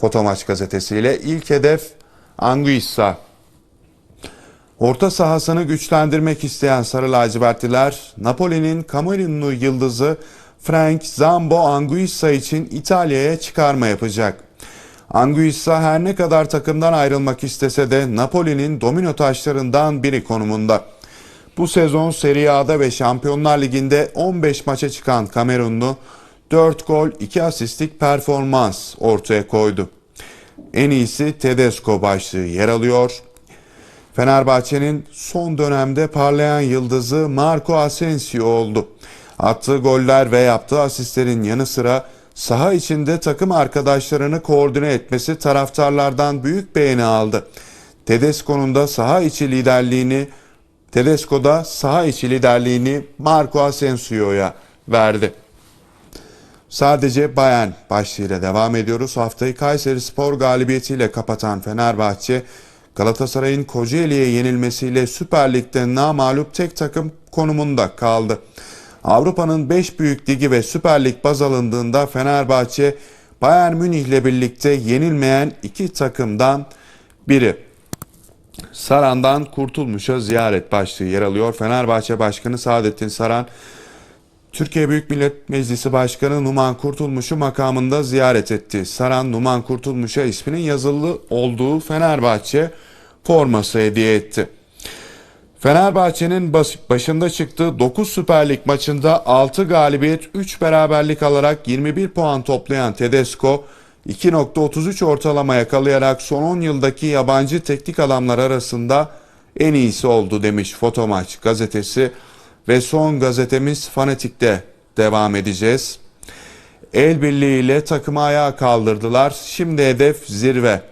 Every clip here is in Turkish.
Fotomaç gazetesiyle ilk hedef Anguissa. Orta sahasını güçlendirmek isteyen Sarı Lacivertliler, Napoli'nin Camerunlu yıldızı Frank Zambo Anguissa için İtalya'ya çıkarma yapacak. Anguissa her ne kadar takımdan ayrılmak istese de Napoli'nin domino taşlarından biri konumunda. Bu sezon Serie A'da ve Şampiyonlar Ligi'nde 15 maça çıkan Kamerunlu 4 gol 2 asistlik performans ortaya koydu. En iyisi Tedesco başlığı yer alıyor. Fenerbahçe'nin son dönemde parlayan yıldızı Marco Asensio oldu. Attığı goller ve yaptığı asistlerin yanı sıra saha içinde takım arkadaşlarını koordine etmesi taraftarlardan büyük beğeni aldı. Tedesco'nun da saha içi liderliğini Tedesco'da saha içi liderliğini Marco Asensio'ya verdi. Sadece Bayern başlığıyla devam ediyoruz. Haftayı Kayseri Spor galibiyetiyle kapatan Fenerbahçe, Galatasaray'ın Kocaeli'ye yenilmesiyle Süper Lig'de namağlup tek takım konumunda kaldı. Avrupa'nın 5 büyük ligi ve Süper Lig baz alındığında Fenerbahçe, Bayern Münih ile birlikte yenilmeyen iki takımdan biri. Saran'dan Kurtulmuş'a ziyaret başlığı yer alıyor. Fenerbahçe Başkanı Saadettin Saran, Türkiye Büyük Millet Meclisi Başkanı Numan Kurtulmuş'u makamında ziyaret etti. Saran Numan Kurtulmuş'a isminin yazılı olduğu Fenerbahçe forması hediye etti. Fenerbahçe'nin başında çıktığı 9 Süper Lig maçında 6 galibiyet 3 beraberlik alarak 21 puan toplayan Tedesco 2.33 ortalama yakalayarak son 10 yıldaki yabancı teknik adamlar arasında en iyisi oldu demiş Fotomaç gazetesi ve son gazetemiz Fanatik'te devam edeceğiz. El birliğiyle takımı ayağa kaldırdılar. Şimdi hedef zirve.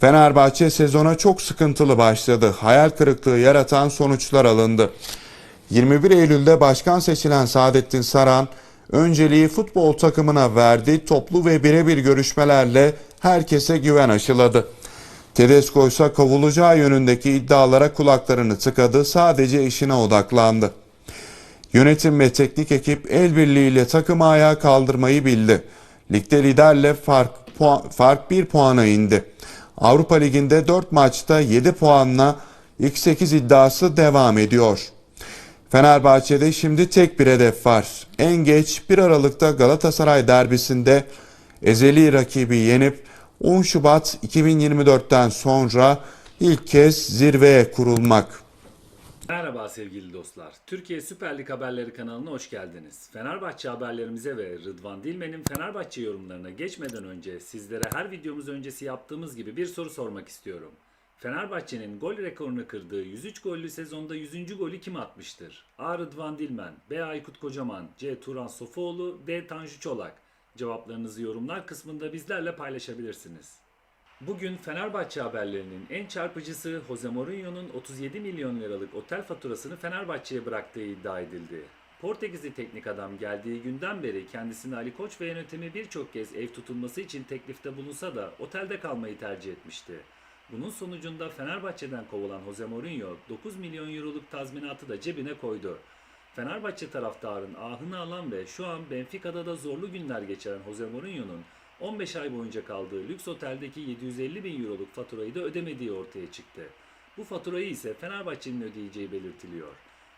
Fenerbahçe sezona çok sıkıntılı başladı. Hayal kırıklığı yaratan sonuçlar alındı. 21 Eylül'de başkan seçilen Saadettin Saran, önceliği futbol takımına verdi. Toplu ve birebir görüşmelerle herkese güven aşıladı. Tedesco ise kovulacağı yönündeki iddialara kulaklarını tıkadı. Sadece işine odaklandı. Yönetim ve teknik ekip el birliğiyle takımı ayağa kaldırmayı bildi. Ligde liderle fark, puan, fark 1 puana indi. Avrupa Ligi'nde 4 maçta 7 puanla ilk 8 iddiası devam ediyor. Fenerbahçe'de şimdi tek bir hedef var. En geç 1 Aralık'ta Galatasaray derbisinde ezeli rakibi yenip 10 Şubat 2024'ten sonra ilk kez zirveye kurulmak. Merhaba sevgili dostlar. Türkiye Süper Lig Haberleri kanalına hoş geldiniz. Fenerbahçe haberlerimize ve Rıdvan Dilmen'in Fenerbahçe yorumlarına geçmeden önce sizlere her videomuz öncesi yaptığımız gibi bir soru sormak istiyorum. Fenerbahçe'nin gol rekorunu kırdığı 103 gollü sezonda 100. golü kim atmıştır? A. Rıdvan Dilmen, B. Aykut Kocaman, C. Turan Sofuoğlu, D. Tanju Çolak. Cevaplarınızı yorumlar kısmında bizlerle paylaşabilirsiniz. Bugün Fenerbahçe haberlerinin en çarpıcısı Jose Mourinho'nun 37 milyon liralık otel faturasını Fenerbahçe'ye bıraktığı iddia edildi. Portekizli teknik adam geldiği günden beri kendisine Ali Koç ve yönetimi birçok kez ev tutulması için teklifte bulunsa da otelde kalmayı tercih etmişti. Bunun sonucunda Fenerbahçe'den kovulan Jose Mourinho 9 milyon euroluk tazminatı da cebine koydu. Fenerbahçe taraftarın ahını alan ve şu an Benfica'da da zorlu günler geçiren Jose Mourinho'nun 15 ay boyunca kaldığı lüks oteldeki 750 bin euroluk faturayı da ödemediği ortaya çıktı. Bu faturayı ise Fenerbahçe'nin ödeyeceği belirtiliyor.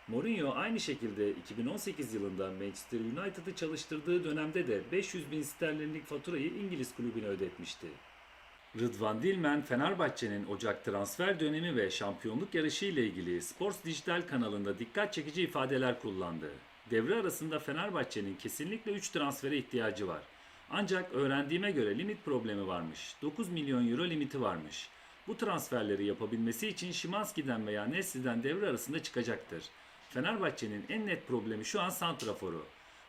Mourinho aynı şekilde 2018 yılında Manchester United'ı çalıştırdığı dönemde de 500 bin sterlinlik faturayı İngiliz kulübüne ödetmişti. Rıdvan Dilmen, Fenerbahçe'nin Ocak transfer dönemi ve şampiyonluk yarışı ile ilgili Sports Dijital kanalında dikkat çekici ifadeler kullandı. Devre arasında Fenerbahçe'nin kesinlikle 3 transfere ihtiyacı var. Ancak öğrendiğime göre limit problemi varmış. 9 milyon euro limiti varmış. Bu transferleri yapabilmesi için Şimanski'den veya Nesli'den devre arasında çıkacaktır. Fenerbahçe'nin en net problemi şu an santraforu.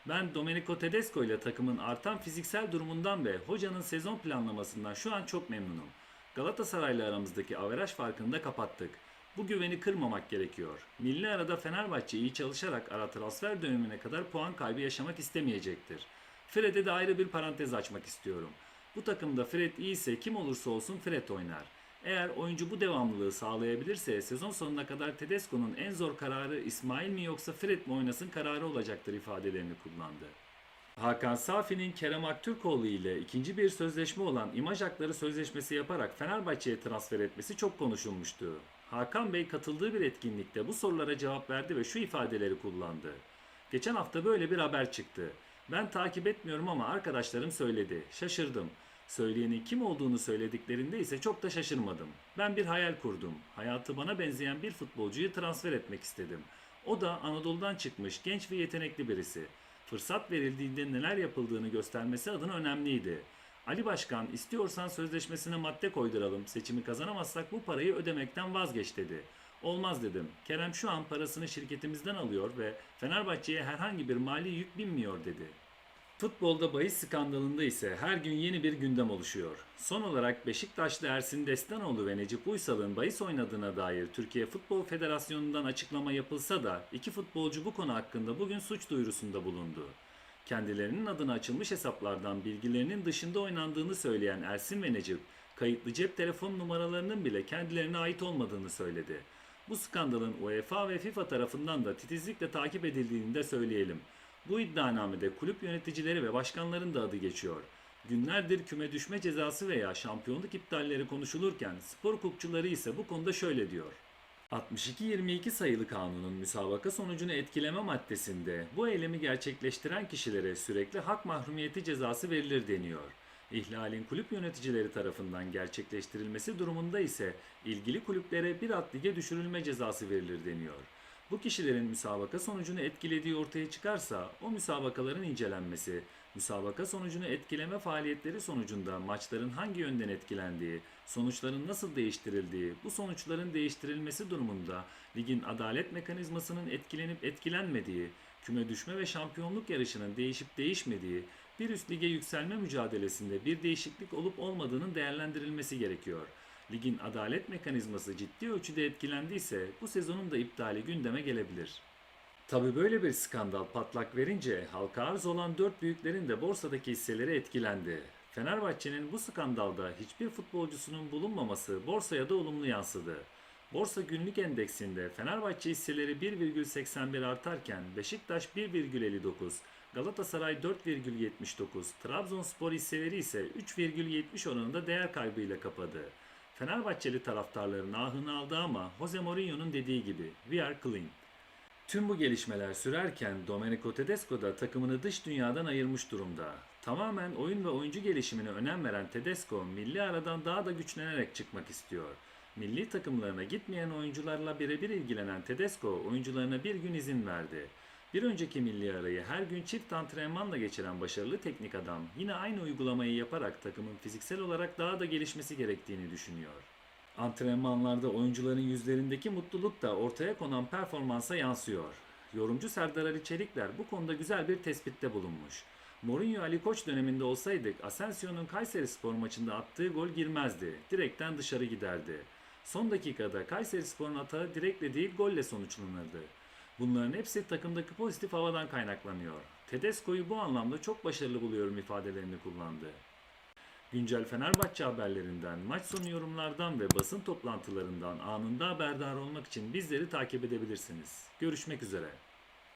Ben Domenico Tedesco ile takımın artan fiziksel durumundan ve hocanın sezon planlamasından şu an çok memnunum. Galatasaray'la aramızdaki averaj farkını da kapattık. Bu güveni kırmamak gerekiyor. Milli arada Fenerbahçe iyi çalışarak ara transfer dönemine kadar puan kaybı yaşamak istemeyecektir. Fred'e de ayrı bir parantez açmak istiyorum. Bu takımda Fred iyiyse kim olursa olsun Fred oynar. Eğer oyuncu bu devamlılığı sağlayabilirse sezon sonuna kadar Tedesco'nun en zor kararı İsmail mi yoksa Fred mi oynasın kararı olacaktır ifadelerini kullandı. Hakan Safi'nin Kerem Aktürkoğlu ile ikinci bir sözleşme olan imaj hakları sözleşmesi yaparak Fenerbahçe'ye transfer etmesi çok konuşulmuştu. Hakan Bey katıldığı bir etkinlikte bu sorulara cevap verdi ve şu ifadeleri kullandı. Geçen hafta böyle bir haber çıktı. Ben takip etmiyorum ama arkadaşlarım söyledi. Şaşırdım. Söyleyenin kim olduğunu söylediklerinde ise çok da şaşırmadım. Ben bir hayal kurdum. Hayatı bana benzeyen bir futbolcuyu transfer etmek istedim. O da Anadolu'dan çıkmış genç ve yetenekli birisi. Fırsat verildiğinde neler yapıldığını göstermesi adına önemliydi. Ali Başkan istiyorsan sözleşmesine madde koyduralım. Seçimi kazanamazsak bu parayı ödemekten vazgeç dedi. Olmaz dedim. Kerem şu an parasını şirketimizden alıyor ve Fenerbahçe'ye herhangi bir mali yük binmiyor dedi. Futbolda bahis skandalında ise her gün yeni bir gündem oluşuyor. Son olarak Beşiktaşlı Ersin Destanoğlu ve Necip Uysal'ın bahis oynadığına dair Türkiye Futbol Federasyonu'ndan açıklama yapılsa da iki futbolcu bu konu hakkında bugün suç duyurusunda bulundu. Kendilerinin adına açılmış hesaplardan bilgilerinin dışında oynandığını söyleyen Ersin ve Necip, kayıtlı cep telefon numaralarının bile kendilerine ait olmadığını söyledi. Bu skandalın UEFA ve FIFA tarafından da titizlikle takip edildiğini de söyleyelim. Bu iddianamede kulüp yöneticileri ve başkanların da adı geçiyor. Günlerdir küme düşme cezası veya şampiyonluk iptalleri konuşulurken spor hukukçuları ise bu konuda şöyle diyor. 62-22 sayılı kanunun müsabaka sonucunu etkileme maddesinde bu eylemi gerçekleştiren kişilere sürekli hak mahrumiyeti cezası verilir deniyor. İhlalin kulüp yöneticileri tarafından gerçekleştirilmesi durumunda ise ilgili kulüplere bir alt lige düşürülme cezası verilir deniyor. Bu kişilerin müsabaka sonucunu etkilediği ortaya çıkarsa o müsabakaların incelenmesi, müsabaka sonucunu etkileme faaliyetleri sonucunda maçların hangi yönden etkilendiği, sonuçların nasıl değiştirildiği, bu sonuçların değiştirilmesi durumunda ligin adalet mekanizmasının etkilenip etkilenmediği, küme düşme ve şampiyonluk yarışının değişip değişmediği, bir üst lige yükselme mücadelesinde bir değişiklik olup olmadığının değerlendirilmesi gerekiyor. Ligin adalet mekanizması ciddi ölçüde etkilendiyse bu sezonun da iptali gündeme gelebilir. Tabi böyle bir skandal patlak verince halka arz olan dört büyüklerin de borsadaki hisseleri etkilendi. Fenerbahçe'nin bu skandalda hiçbir futbolcusunun bulunmaması borsaya da olumlu yansıdı. Borsa günlük endeksinde Fenerbahçe hisseleri 1,81 artarken Beşiktaş 1,59, Galatasaray 4,79, Trabzonspor hisseleri ise 3,70 oranında değer kaybıyla kapadı. Fenerbahçeli taraftarların ahını aldı ama Jose Mourinho'nun dediği gibi we are clean. Tüm bu gelişmeler sürerken Domenico Tedesco da takımını dış dünyadan ayırmış durumda. Tamamen oyun ve oyuncu gelişimine önem veren Tedesco, milli aradan daha da güçlenerek çıkmak istiyor. Milli takımlarına gitmeyen oyuncularla birebir ilgilenen Tedesco, oyuncularına bir gün izin verdi. Bir önceki milli arayı her gün çift antrenmanla geçiren başarılı teknik adam yine aynı uygulamayı yaparak takımın fiziksel olarak daha da gelişmesi gerektiğini düşünüyor. Antrenmanlarda oyuncuların yüzlerindeki mutluluk da ortaya konan performansa yansıyor. Yorumcu Serdar Ali Çelikler bu konuda güzel bir tespitte bulunmuş. Mourinho Ali Koç döneminde olsaydık Asensio'nun Kayseri Spor maçında attığı gol girmezdi. Direkten dışarı giderdi. Son dakikada Kayseri Spor'un atağı direkle değil golle sonuçlanırdı. Bunların hepsi takımdaki pozitif havadan kaynaklanıyor. Tedesco'yu bu anlamda çok başarılı buluyorum ifadelerini kullandı. Güncel Fenerbahçe haberlerinden, maç sonu yorumlardan ve basın toplantılarından anında haberdar olmak için bizleri takip edebilirsiniz. Görüşmek üzere.